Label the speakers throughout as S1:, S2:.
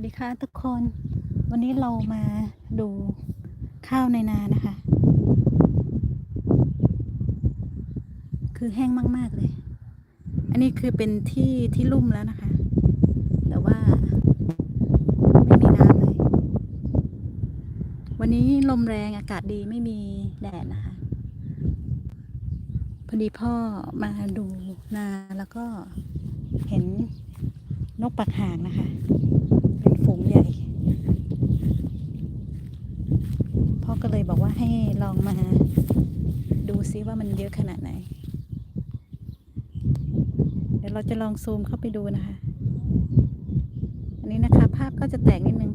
S1: สดีค่ะทุกคน วันนี้เรามาดูข้าวในนานะคะ คือแห้งมากๆเลย อันนี้คือเป็นที่ที่ลุ่มแล้วนะคะ แต่ว่าไม่มีน้ำเลย วันนี้ลมแรงอากาศดีไม่มีแดดนะคะ พอดีพ่อมาดูนาแล้วก็เห็นนกปักหางนะคะ ฝูงใหญ่ พ่อก็เลยบอกว่าให้ลองมา ดูซิว่ามันเยอะขนาดไหน เดี๋ยวเราจะลองซูมเข้าไปดูนะคะ อันนี้นะคะ ภาพก็จะแตกนิดนึง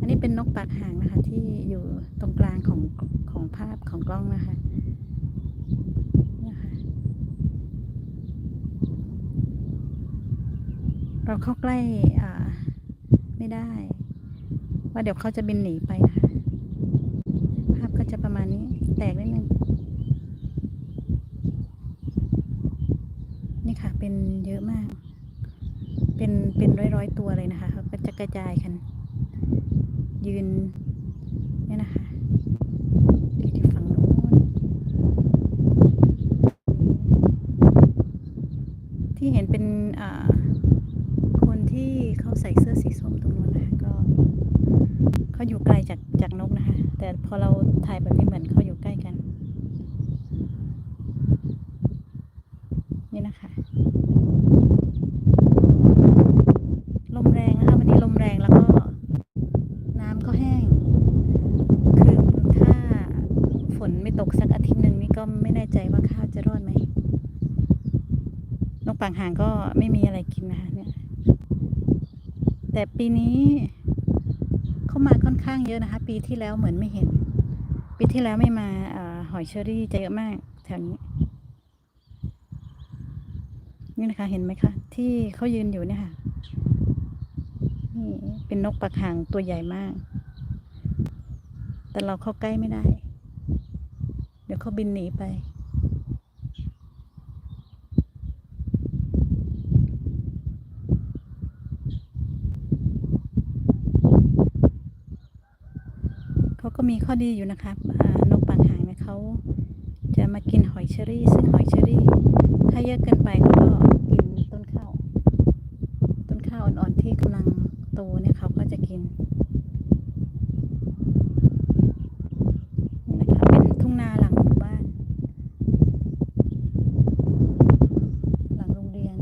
S1: อันนี้เป็นนกปากหางนะคะ ที่อยู่ตรงกลางของของภาพของกล้องนะคะนะคะเราเข้าใกล้อ่า ไม่ได้ ว่าเดี๋ยวเขาจะบินหนีไปค่ะ ภาพก็จะประมาณนี้ แตกนิดนึงนี่ค่ะ เป็นเยอะมาก เป็นเป็นร้อยร้อยตัวเลยนะคะเขาก็จะกระจายกัน ยืนเนี่ยนะคะที่ที่ฝั่งนู้นที่เห็นเป็นอ่าคนที่เขาใส่เสื้อสีส้มตรงนู้นนะคะก็เขาอยู่ไกลจากจากนกนะคะ แต่พอเราถ่ายแบบนี้เหมือนเขาอยู่ใกล้กัน นี่นะคะ ลมแรงนะคะวันนี้ลมแรงแล้วก็น้ำก็แห้ง คือถ้าฝนไม่ตกสักอาทิตย์หนึ่งนี่ก็ ไม่แน่ใจว่าข้าวจะรอดไหมนกปางหางก็ไม่มีอะไรกินนะคะเนี่ย แต่ปีนี้เข้ามาค่อนข้างเยอะนะคะ ปีที่แล้วเหมือนไม่เห็น ปีที่แล้วไม่มาอหอยเชอรี่จะเยอะมากแถวนี้นี่นะคะเห็นไหมคะ ที่เขายืนอยู่เนี่ยค่ะนี่เป็นนกปากหางตัวใหญ่มาก แต่เราเข้าใกล้ไม่ได้ เดี๋ยวเขาบินหนีไป เขาก็มีข้อดีอยู่นะคะนกปากหางเนี่ยเขาจะมากินหอยเชอรี่ ซึ่งหอยเชอรี่ ถ้าเยอะเกินไปเขาก็กินต้นข้าว ต้นข้าวอ่อนๆที่กำลังโตเนี่ยเขาก็จะกินนะคะเป็นทุ่งนาหลังหมู่บ้าน หลังโรงเรียน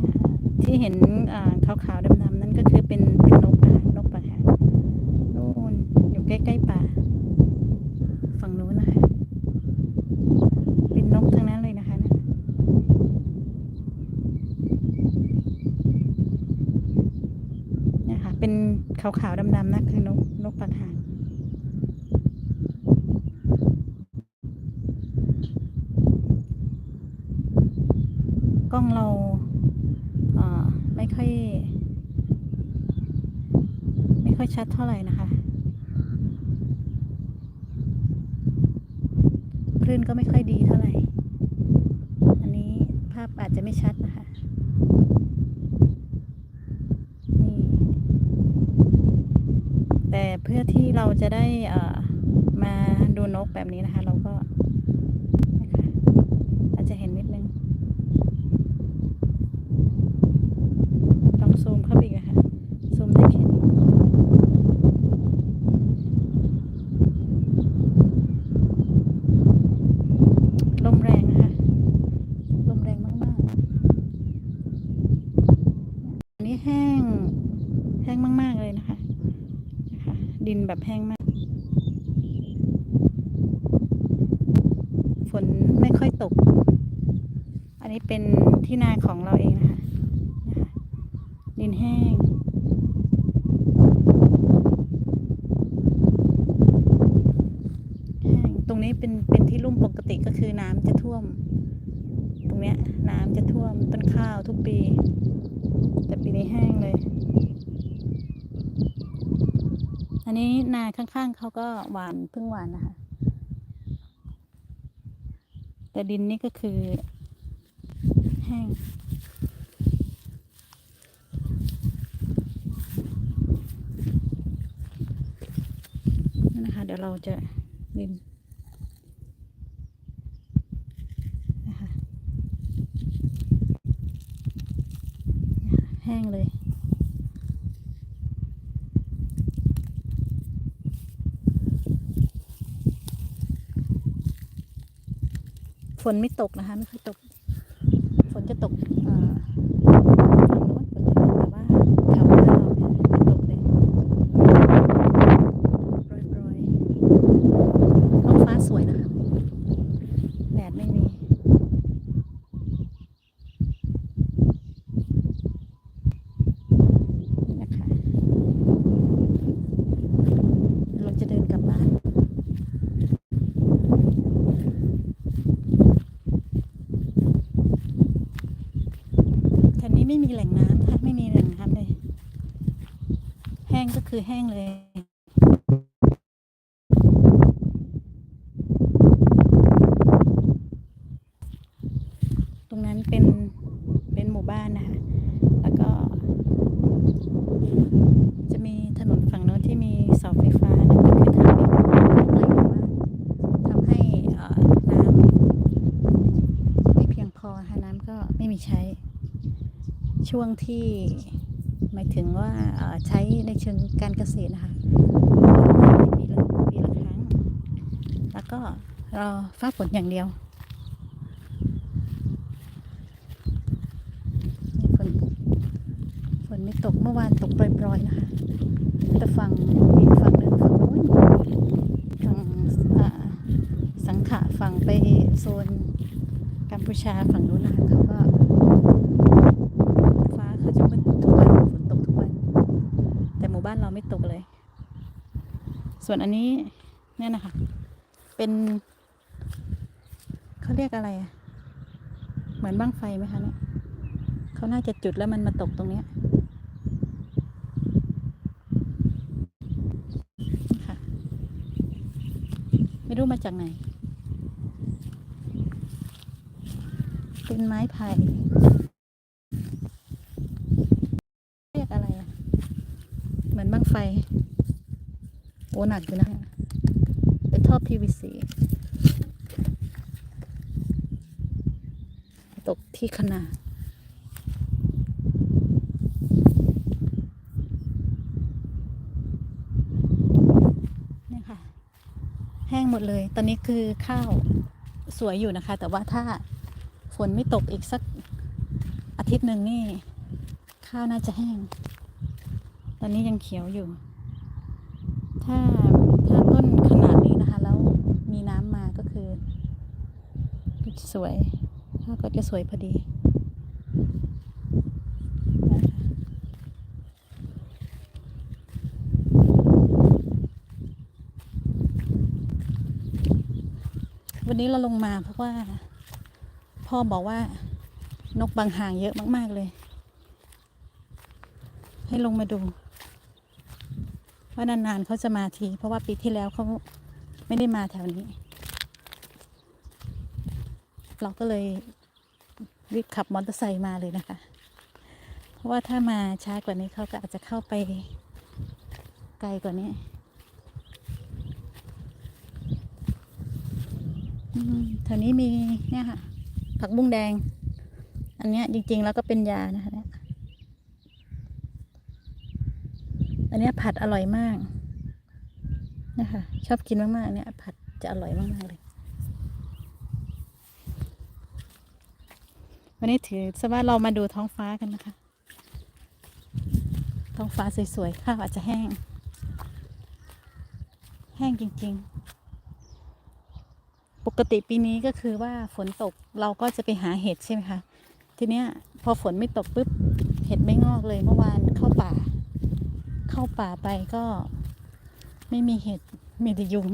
S1: นะคะที่เห็นอ่าขาวๆดำๆนั่นก็คือเป็นเป็นนกนะคะนกปะหางนู่นอยู่ใกล้ๆป่า ฝั่งนู้นนะคะ เป็นนกทั้งนั้นเลยนะคะเนี่ยเนี่ยค่ะ เป็น ขาวๆดำๆนะคือนกนกปากหางกล้องเราเไม่ค่อย ไม่ค่อยชัดเท่าไหร่นะคะคลื่นก็ไม่ค่อยดีเท่าไหร่ อันนี้ภาพอาจจะไม่ชัดนะคะ นี่ แต่ เพื่อที่เราจะได้มาดูนกแบบนี้นะคะ เราก็นะคะอาจจะเห็นนิดนึง ลองซูมเข้าไปอีกนะคะ ซูมได้แค่นี้ ลมแรงนะคะ ลมแรงมากๆ อันนี้แห้ง แห้งมาก ๆ เลยนะคะ นะคะ ดิน แบบแห้งมาก ฝนไม่ค่อยตก อันนี้เป็นที่นาของเราเองนะคะ ดินแห้งแห้งตรงนี้เป็นเป็นที่ลุ่มปกติก็คือน้ำจะท่วม ตรงเนี้ยน้ำจะท่วมต้นข้าวทุกปี แต่ปีนี้แห้ง นี้นาข้างๆเขาก็หวานเพิ่งหวานนะคะ แต่ดินนี่ก็คือ แห้งนะคะ เดี๋ยวเราจะดิน นไม่ตกนะคะ ไม่ค่อยตก ฝนจะตกอ่าฝั่งโน้นฝนจะตกแต่ว่าแถวบ้านเราเนี่ยไม่ตกเลยโปรยโปรยๆท้องฟ้าสวยนะคะ แดดไม่มี นี่นะคะเราจะเดินกลับบ้าน แถวนี้ ไม่มีแหล่งน้ำค่ะไม่มีแหล่งน้ำเลย แห้งก็คือแห้งเลยตรงนั้นเป็นเป็นหมู่บ้านนะคะ แล้วก็ จะมีถนนฝั่งโน้นที่มีเสาไฟฟ้านั่นก็คือทางไปหมู่บ้านไกลหมู่บ้านทำให้น้ำไม่เพียงพอนะคะน้ำก็ไม่มีใช้ ช่วงที่หมายถึงว่าใช้ในเชิงการเกษตรนะคะปีละปีละครั้ง แล้วก็รอฟ้าฝนอย่างเดียวฝนฝนไม่ตกเมื่อวานตกปล่อยๆนะคะแต่ฝั่งอีกฝั่งหนึ่งฝั่งโน้นฝั่งสังขะฝั่งไปโซนกัมพูชาฝั่งนู้นนะคะเขาก็ ฟ้าเขาจะมืดทุกวันฝนตกทุกวัน แต่หมู่บ้านเราไม่ตกเลย ส่วนอันนี้เนี่ยนะคะ เป็นเขาเรียกอะไร เหมือนบ้างไฟไหมคะเนี่ยเขาน่าจะจุดแล้วมันมาตกตรงเนี้ยค่ะ ไม่รู้มาจากไหน เป็นไม้ไผ่เรียกอะไร เหมือนบ้างไฟ อ้หนักอยู่นะเป็นท่อ PVC ตกที่ขนาดเนี่ยค่ะ แห้งหมดเลย ตอนนี้คือข้าวสวยอยู่นะคะ แต่ว่าถ้าฝนไม่ตกอีกสักอาทิตย์หนึ่งนี่ ข้าวน่าจะแห้ง ตอนนี้ยังเขียวอยู่ ถ้าถ้าต้นขนาดนี้นะคะ แล้วมีน้ำมาก็คือก็จะสวยข้าก็จะสวยพอดีวันนี้เราลงมาเพราะว่า พ่อบอกว่านกบางห่างเยอะมาก ๆ เลย ให้ลงมาดู ว่านานๆเขาจะมาที เพราะว่าปีที่แล้วเขาไม่ได้มาแถวนี้ เราก็เลยรีบขับมอเตอร์ไซค์มาเลยนะคะ เพราะว่าถ้ามาช้ากว่านี้เขาก็อาจจะเข้าไปไกลกว่านี้แถวนี้มีเนี่ยค่ะ ผักบุ้งแดง อันเนี้ยจริงๆแล้วก็เป็นยานะคะเนี่ย อั นเนี้ยผัดอร่อยมากนะคะ ชอบกินมากๆเนี่ยผัดจะอร่อยมากๆเลย วันนี้ถือซะว่าเรามาดูท้องฟ้ากันนะคะ ท้องฟ้าสวยๆข้าวอาจจะแห้ง แห้งจริงๆ ปกติปีนี้ก็คือว่าฝนตกเราก็จะไปหาเห็ดใช่ไหมคะ ทีเนี้ยพอฝนไม่ตกปุ๊บเห็ดไม่งอกเลยเมื่อวานเข้าป่า เข้าป่าไปก็ไม่มีเห็ดมีแต่ยุง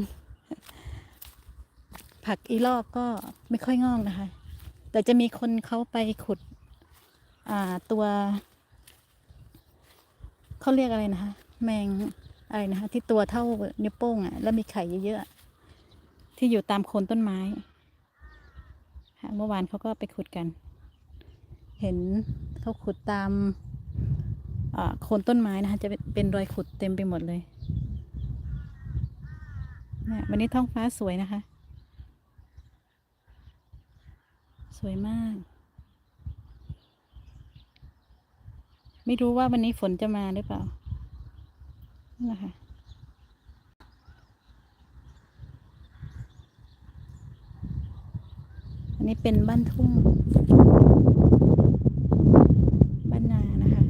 S1: ผักอีลอกก็ไม่ค่อยงอกนะคะ แต่จะมีคนเขาไปขุด อ่าตัวเขาเรียกอะไรนะคะ แมงอะไรนะคะที่ตัวเท่านิ้วโป้งอะ่ะ แล้วมีไข่เยอะๆที่อยู่ตามโคนต้นไม้เมื่อวานเขาก็ไปขุดกัน เห็นเขาขุดตาม โคนต้นไม้นะคะจะเป็นรอยขุดเต็มไปหมดเลยเนี่ยวันนี้ท้องฟ้าสวยนะคะ สวยมาก ไม่รู้ว่าวันนี้ฝนจะมาหรือเปล่านี่นะคะอันนี้เป็นบ้านทุ่ง บ้านนานะคะ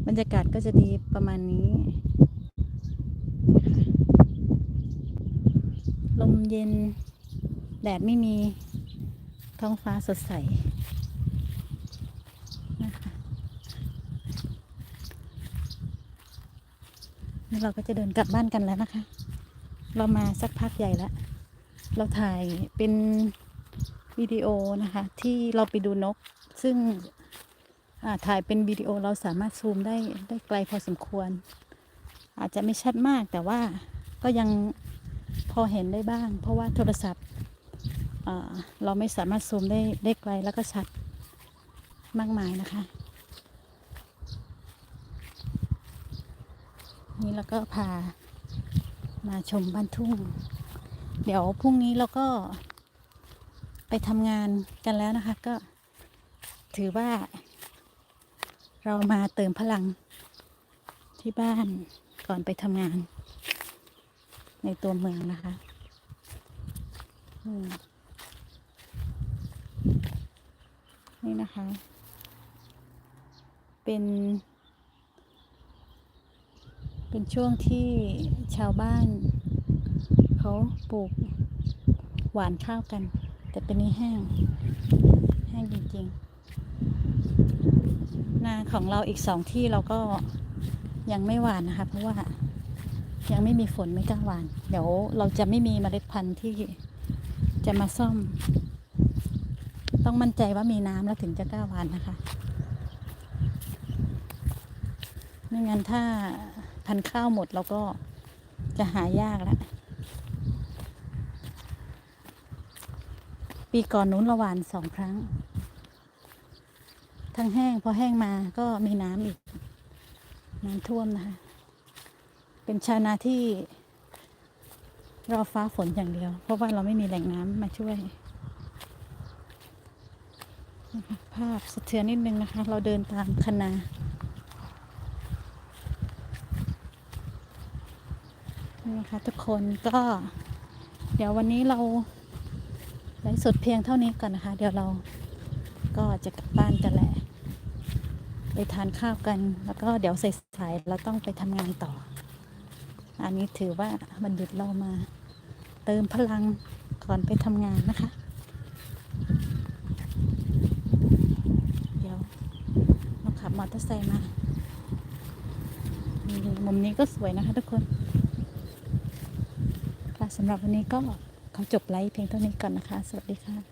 S1: บ รรยากาศก็จะดีประมาณนี้ ลมเย็น แดดไม่มีท้องฟ้าสดใสนะคะนี่เราก็จะเดินกลับบ้านกันแล้วนะคะ เรามาสักพักใหญ่แล้ว เราถ่ายเป็นวิดีโอนะคะ ที่เราไปดูนก ซึ่ง ถ่ายเป็นวิดีโอเราสามารถซูมได้ได้ไกลพอสมควร อาจจะไม่ชัดมากแต่ว่าก็ยังพอเห็นได้บ้าง เพราะว่าโทรศัพท์เราไม่สามารถซูมได้ได้ไกลแล้วก็ชัดมากมายนะคะ นี่แล้วก็พามาชมบ้านทุ่ง เดี๋ยวพรุ่งนี้เราก็ไปทำงานกันแล้วนะคะ ก็ถือว่า เรามาเติมพลังที่บ้านก่อนไปทำงาน ในตัวเมืองนะคะนี่นะคะ เป็น เป็นช่วงที่ชาวบ้าน เขาปลูกหวานข้าวกัน แต่เป็นนี้แห้ง แห้งจริงๆ นาของเราอีกสองที่เราก็ยังไม่หวานนะคะ เพราะว่ายังไม่มีฝนไม่กล้าหวาน เดี๋ยวเราจะไม่มีเมล็ดพันธุ์ที่จะมาซ่อม ต้องมั่นใจว่ามีน้ำแล้วถึงจะกล้าหวานนะคะไม่งั้นถ้าพันธุ์ข้าวหมดเราก็จะหายากแล้วปีก่อนนู้นเราหวานสองครั้ง ทั้งแห้ง พอแห้งมาก็มีน้ำอีก น้ำท่วมนะคะ เป็นชาวนาที่รอฟ้าฝนอย่างเดียว เพราะว่าเราไม่มีแหล่งน้ำมาช่วย ภาพสะเทือนนิดนึงนะคะ เราเดินตามคณานี่นะคะทุกคนก็เดี๋ยววันนี้เราไลฟ์สดเพียงเท่านี้ก่อนนะคะ เดี๋ยวเราก็จะกลับบ้านกันและไป ทานข้าวกัน แล้วก็เดี๋ยวสายๆเราต้องไปทำงานต่อ อันนี้ถือว่ามันหยุดเรามา เติมพลังก่อนไปทำงานนะคะ เดี๋ยวเราขับมอเตอร์ไซค์มามุมนี้ก็สวยนะคะทุกคนค่ะสำหรับวันนี้ก็ขอจบไลฟ์เพียงเท่านี้ก่อนนะคะ สวัสดีค่ะ